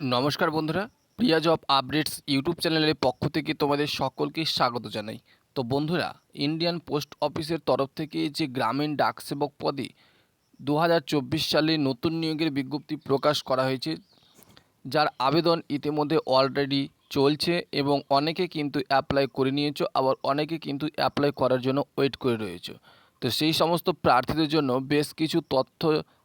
নমস্কার বন্ধুরা, প্রিয়া job updates YouTube চ্যানেলের পক্ষ থেকে তোমাদের সকলকে স্বাগত জানাই। তো বন্ধুরা, ইন্ডিয়ান পোস্ট অফিসের তরফ থেকে যে গ্রামীণ ডাকসেবক পদে দু সালে নতুন নিয়োগের বিজ্ঞপ্তি প্রকাশ করা হয়েছে, যার আবেদন ইতিমধ্যে অলরেডি চলছে এবং অনেকে কিন্তু অ্যাপ্লাই করে নিয়েছো, আবার অনেকে কিন্তু অ্যাপ্লাই করার জন্য ওয়েট করে রয়েছে। তো সেই সমস্ত প্রার্থীদের জন্য বেশ কিছু তথ্য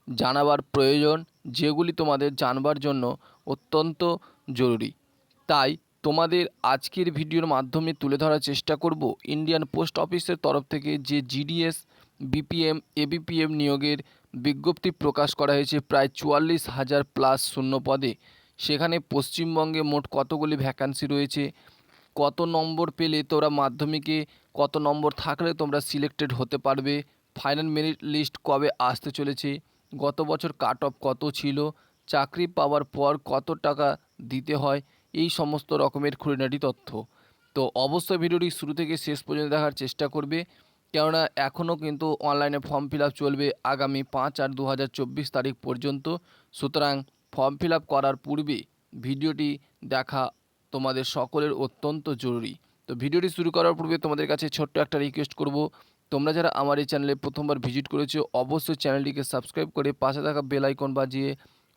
জানাবার প্রয়োজন যেগুলি তোমাদের জানবার জন্য অত্যন্ত জরুরি। তাই তোমাদের আজকের ভিডিওর মাধ্যমে তুলে ধরার চেষ্টা করব ইন্ডিয়ান পোস্ট অফিসের তরফ থেকে যে জিডিএস, বিপিএম, এবিপিএম নিয়োগের বিজ্ঞপ্তি প্রকাশ করা হয়েছে প্রায় চুয়াল্লিশ হাজার প্লাস শূন্য পদে। সেখানে পশ্চিমবঙ্গে মোট কতগুলি ভ্যাকান্সি রয়েছে? কত নম্বর পেলে তোমরা মাধ্যমিকে, কত নম্বর থাকলে তোমরা সিলেক্টেড হতে পারবে? ফাইনাল মেরিট লিস্ট কবে আসতে চলেছে? গত বছর কাট অফ কত ছিল, চাকরি পাওয়ার পর কত টাকা দিতে হয়, এই সমস্ত রকমের খুঁটিনাটি তথ্য। তো অবশ্যই ভিডিওটি শুরু থেকে শেষ পর্যন্ত দেখার চেষ্টা করবে, কেননা এখনও কিন্তু অনলাইনে ফর্ম ফিল চলবে আগামী পাঁচ আর দু তারিখ পর্যন্ত। সুতরাং ফর্ম ফিল করার পূর্বে ভিডিওটি দেখা তোমাদের সকলের অত্যন্ত জরুরি। তো ভিডিওটি শুরু করার পূর্বে তোমাদের কাছে ছোট্ট একটা রিকোয়েস্ট করব তোমরা যারা আমার এই চ্যানেলে প্রথমবার ভিজিট করেছ, অবশ্যই চ্যানেলটিকে সাবস্ক্রাইব করে পাশে থাকা বেল আইকন বাজিয়ে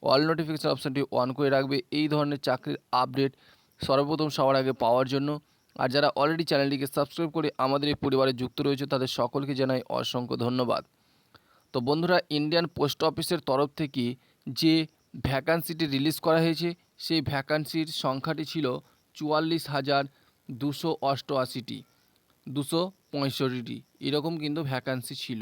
অল নোটিফিকেশান অপশানটি অন করে রাখবে। এই ধরনের চাকরির আপডেট সর্বপ্রথম সবার আগে পাওয়ার জন্য। আর যারা অলরেডি চ্যানেলটিকে সাবস্ক্রাইব করে আমাদের এই পরিবারে যুক্ত রয়েছে, তাদের সকলকে জানাই অসংখ্য ধন্যবাদ। তো বন্ধুরা ইন্ডিয়ান পোস্ট অফিসের তরফ থেকে যে ভ্যাকান্সিটি রিলিজ করা হয়েছে, সেই ভ্যাকান্সির সংখ্যাটি ছিল চুয়াল্লিশ হাজার দুশো অষ্টআশিটি। দুশো পঁয়ষট্টিটি। এরকম কিন্তু ভ্যাকান্সি ছিল।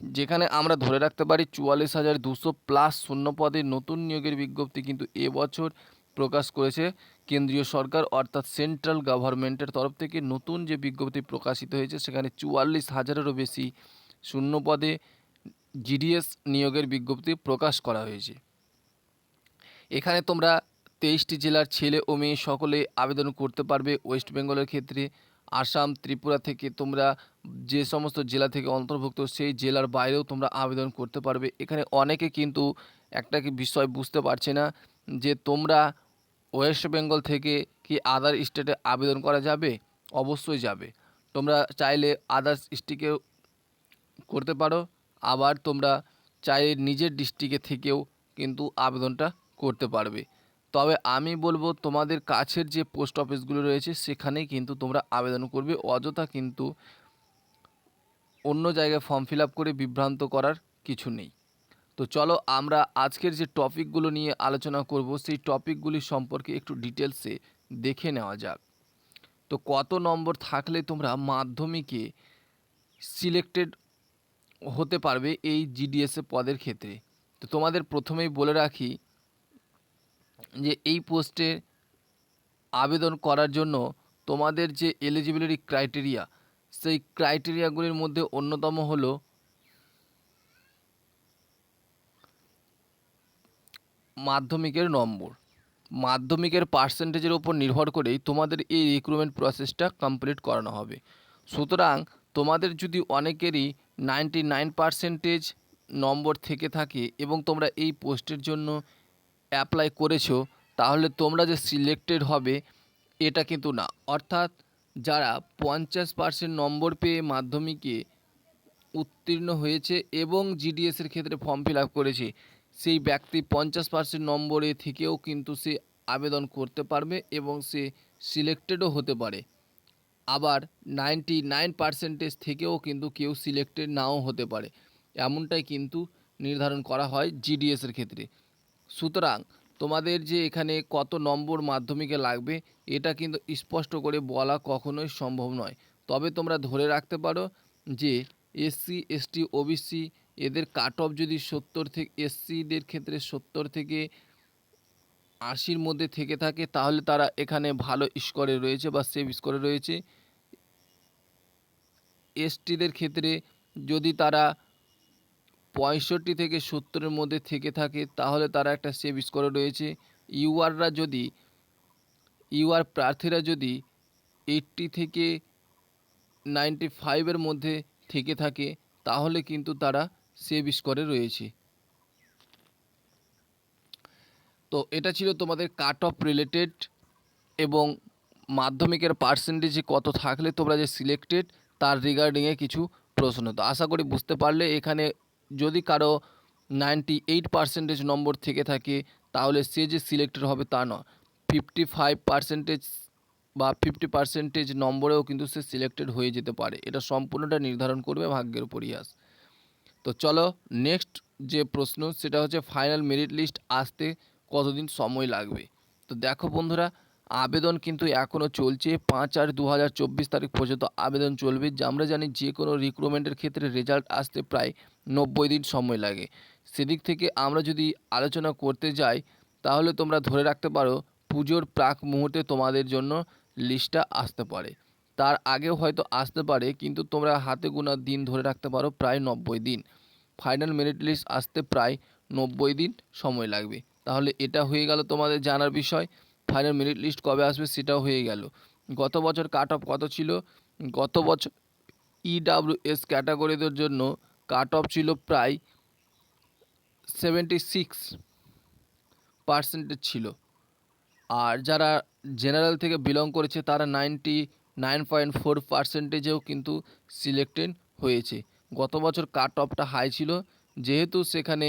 যেখানে আমরা ধরে রাখতে পারি চুয়াল্লিশ হাজার দুশো প্লাস শূন্য পদে নতুন নিয়োগের বিজ্ঞপ্তি কিন্তু এবছর প্রকাশ করেছে কেন্দ্রীয় সরকার, অর্থাৎ সেন্ট্রাল গভর্নমেন্টের তরফ থেকে নতুন যে বিজ্ঞপ্তি প্রকাশিত হয়েছে, সেখানে চুয়াল্লিশ হাজারেরও বেশি শূন্য পদে জিডিএস নিয়োগের বিজ্ঞপ্তি প্রকাশ করা হয়েছে। এখানে তোমরা তেইশটি জেলার ছেলে ও মেয়ে সকলে আবেদন করতে পারবে। ওয়েস্ট বেঙ্গলের ক্ষেত্রে আসাম, ত্রিপুরা থেকে তোমরা যে সমস্ত জেলা থেকে অন্তর্ভুক্ত সেই জেলার বাইরেও তোমরা আবেদন করতে পারবে। এখানে অনেকে কিন্তু একটা কি বিষয় বুঝতে পারছে না যে তোমরা ওয়েস্ট বেঙ্গল থেকে কি আদার স্টেটে আবেদন করা যাবে? অবশ্যই যাবে। তোমরা চাইলে আদার্স স্টেটেও করতে পারো, আবার তোমরা চাইলে নিজের ডিস্ট্রিক্টে থেকেও কিন্তু আবেদনটা করতে পারবে। তবে আমি বলব তোমাদের কাছের যে পোস্ট অফিসগুলো রয়েছে, সেখানেই কিন্তু তোমরা আবেদন করবে। অযথা কিন্তু অন্য জায়গায় ফর্ম ফিল করে বিভ্রান্ত করার কিছু নেই। তো চলো আমরা আজকের যে টপিকগুলো নিয়ে আলোচনা করব, সেই টপিকগুলি সম্পর্কে একটু ডিটেলসে দেখে নেওয়া যাক। তো কত নম্বর থাকলে তোমরা মাধ্যমিকে সিলেক্টেড হতে পারবে এই জিডিএসএ পদের ক্ষেত্রে? তো তোমাদের প্রথমেই বলে রাখি যে এই পোস্টে আবেদন করার জন্য তোমাদের যে এলিজিবিলিটি ক্রাইটেরিয়া সেই ক্রাইটেরিয়াগুলির মধ্যে অন্যতম হল মাধ্যমিকের নম্বর। মাধ্যমিকের পার্সেন্টেজের উপর নির্ভর করেই তোমাদের এই রিক্রুটমেন্ট প্রসেসটা কমপ্লিট করানো হবে। সুতরাং তোমাদের যদি অনেকেরই নাইনটি নাইন পার্সেন্টেজ নম্বর থেকে থাকে এবং তোমরা এই পোস্টের জন্য অ্যাপ্লাই করেছ, তাহলে তোমরা যে সিলেক্টেড হবে, এটা কিন্তু না। অর্থাৎ যারা পঞ্চাশ পার্সেন্ট নম্বর পেয়ে মাধ্যমিকে উত্তীর্ণ হয়েছে এবং জিডিএসের ক্ষেত্রে ফর্ম ফিল আপ করেছে, সেই ব্যক্তি পঞ্চাশ পার্সেন্ট নম্বরে থেকেও কিন্তু সে আবেদন করতে পারবে এবং সে সিলেক্টেডও হতে পারে। আবার নাইনটি নাইন পার্সেন্টেজ থেকেও কিন্তু কেউ সিলেক্টেড নাও হতে পারে। এমনটাই কিন্তু নির্ধারণ করা হয় জিডিএসের ক্ষেত্রে। সুতরাং তোমাদের যে এখানে কত নম্বর মাধ্যমিকে লাগবে, এটা কিন্তু স্পষ্ট করে বলা কখনোই সম্ভব নয়। তবে তোমরা ধরে রাখতে পারো যে এসসি, এসটি, ওবিসি এদের কাট অফ যদি সত্তর থেকে, এসসিদের ক্ষেত্রে সত্তর থেকে আশির মধ্যে থেকে থাকে, তাহলে তারা এখানে ভালো স্কোরে রয়েছে বা সেভ স্কোরে রয়েছে। এসটিদের ক্ষেত্রে যদি তারা পঁয়ষট্টি থেকে সত্তরের মধ্যে থেকে থাকে, তাহলে তারা একটা সেভ স্কোরে রয়েছে। ইউআররা যদি ইউআর প্রার্থীরা যদি এইট্টি থেকে নাইনটি ফাইভের মধ্যে থেকে থাকে, তাহলে কিন্তু তারা সেভ স্কোরে রয়েছে। তো এটা ছিল তোমাদের কাট অফ রিলেটেড এবং মাধ্যমিকের পার্সেন্টেজে কত থাকলে তোমরা যে সিলেক্টেড তার রিগার্ডিংয়ে কিছু প্রশ্ন। তো আশা করি বুঝতে পারলে, এখানে যদি কারও নাইনটি এইট পার্সেন্টেজ নম্বর থেকে থাকে, তাহলে সে যে সিলেক্টেড হবে তা নয়। ফিফটি ফাইভ পার্সেন্টেজ বা ফিফটি পার্সেন্টেজ নম্বরেও কিন্তু সে সিলেক্টেড হয়ে যেতে পারে। এটা সম্পূর্ণটা নির্ধারণ করবে ভাগ্যের পরিহাস তো চলো নেক্সট যে প্রশ্ন, সেটা হচ্ছে ফাইনাল মেরিট লিস্ট আসতে কতদিন সময় লাগবে? তো দেখো বন্ধুরা, আবেদন কিন্তু এখনও চলছে। পাঁচ আট দু হাজার চব্বিশ তারিখ পর্যন্ত আবেদন চলবে। যে আমরা জানি যে কোনো রিক্রুটমেন্টের ক্ষেত্রে রেজাল্ট আসতে প্রায় নব্বই দিন সময় লাগে। সেদিক থেকে আমরা যদি আলোচনা করতে যাই, তাহলে তোমরা ধরে রাখতে পারো, পুজোর প্রাক মুহূর্তে তোমাদের জন্য লিস্টটা আসতে পারে। তার আগেও হয়তো আসতে পারে, কিন্তু তোমরা হাতে গোনা দিন ধরে রাখতে পারো প্রায় নব্বই দিন। ফাইনাল মেরিট লিস্ট আসতে প্রায় নব্বই দিন সময় লাগবে। তাহলে এটা হয়ে গেল তোমাদের জানার বিষয়। ফাইনাল মেরিট লিস্ট কবে আসবে সেটাও হয়ে গেল। গত বছর কাট অফ কত ছিল? গত বছর ইডাব্লিউএস ক্যাটাগরিদের জন্য কাট অফ ছিল প্রায় সেভেন্টি সিক্স পার্সেন্টেজ ছিল। আর যারা জেনারেল থেকে বিলং করেছে, তারা নাইনটি নাইন পয়েন্ট ফোর পার্সেন্টেজেও কিন্তু সিলেক্টেড হয়েছে। গত বছর কাট অফটা হাই ছিল, যেহেতু সেখানে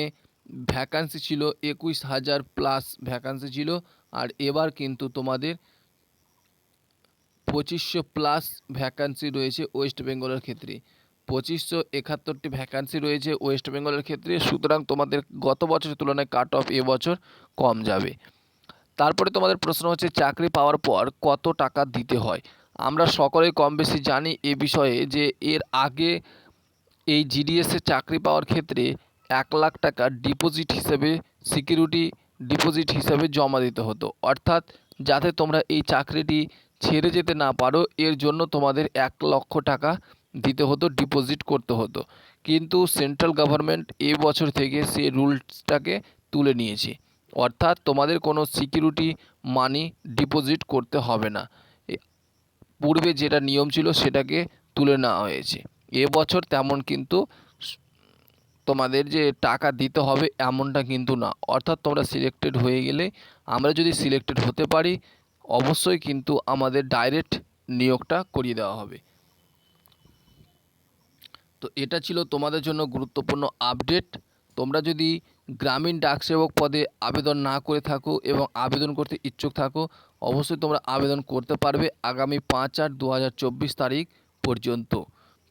ভ্যাকান্সি ছিল, একুশ হাজার প্লাস ভ্যাকান্সি ছিল, আর এবার কিন্তু তোমাদের পঁচিশশো প্লাস ভ্যাকান্সি রয়েছে ওয়েস্ট বেঙ্গলের ক্ষেত্রে। পঁচিশশো একাত্তরটি ভ্যাকান্সি রয়েছে ওয়েস্ট বেঙ্গলের ক্ষেত্রে। সুতরাং তোমাদের গত বছরের তুলনায় কাট অফ এবছর কম যাবে। তারপরে তোমাদের প্রশ্ন হচ্ছে, চাকরি পাওয়ার পর কত টাকা দিতে হয়? আমরা সকলেই কম বেশি জানি এ বিষয়ে যে এর আগে এই জিডিএসের চাকরি পাওয়ার ক্ষেত্রে এক লাখ টাকা ডিপোজিট হিসেবে সিকিউরিটি ডিপোজিট হিসেবে জমা দিতে হতো। অর্থাৎ যাতে তোমরা এই চাকরিটি ছেড়ে যেতে না পারো, এর জন্য তোমাদের এক লক্ষ টাকা দিতে হতো ডিপোজিট করতে হতো। কিন্তু সেন্ট্রাল গভর্নমেন্ট এ বছর থেকে সে রুলসটাকে তুলে নিয়েছে। অর্থাৎ তোমাদের কোনো সিকিউরিটি মানি ডিপোজিট করতে হবে না। পূর্বে যেটা নিয়ম ছিল সেটাকে তুলে নেওয়া হয়েছে। এবছর তেমন কিন্তু তোমাদের যে টাকা দিতে হবে এমনটা কিন্তু না। অর্থাৎ তোমরা সিলেক্টেড হয়ে গেলে আমরা যদি সিলেক্টেড হতে পারি, অবশ্যই কিন্তু আমাদের ডাইরেক্ট নিয়োগটা করিয়ে দেওয়া হবে। তো এটা ছিল তোমাদের জন্য গুরুত্বপূর্ণ আপডেট তোমরা যদি গ্রামীণ ডাকসেবক পদে আবেদন না করে থাকো এবং আবেদন করতে ইচ্ছুক থাকো, অবশ্যই তোমরা আবেদন করতে পারবে আগামী পাঁচ আট দু তারিখ পর্যন্ত।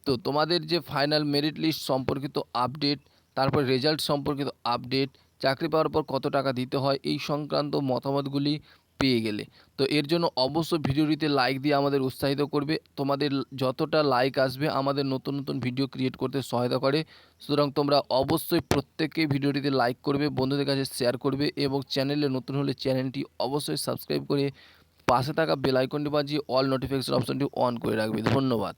তো তোমাদের যে ফাইনাল মেরিট লিস্ট সম্পর্কিত আপডেট তারপর রেজাল্ট সম্পর্কিত আপডেট চাকরি পাওয়ার পর কত টাকা দিতে হয়, এই সংক্রান্ত মতামতগুলি পেয়ে গেলে। তো এর জন্য অবশ্যই ভিডিওটিতে লাইক দিয়ে আমাদের উৎসাহিত করবে। তোমাদের যতটা লাইক আসবে, আমাদের নতুন নতুন ভিডিও ক্রিয়েট করতে সহায়তা করে। সুতরাং তোমরা অবশ্যই প্রত্যেকেই ভিডিওটিতে লাইক করবে, বন্ধুদের কাছে শেয়ার করবে এবং চ্যানেলে নতুন হলে চ্যানেলটি অবশ্যই সাবস্ক্রাইব করে পাশে থাকা বেলাইকনটি বাজিয়ে অল নোটিফিকেশন অপশনটি অন করে রাখবে। ধন্যবাদ।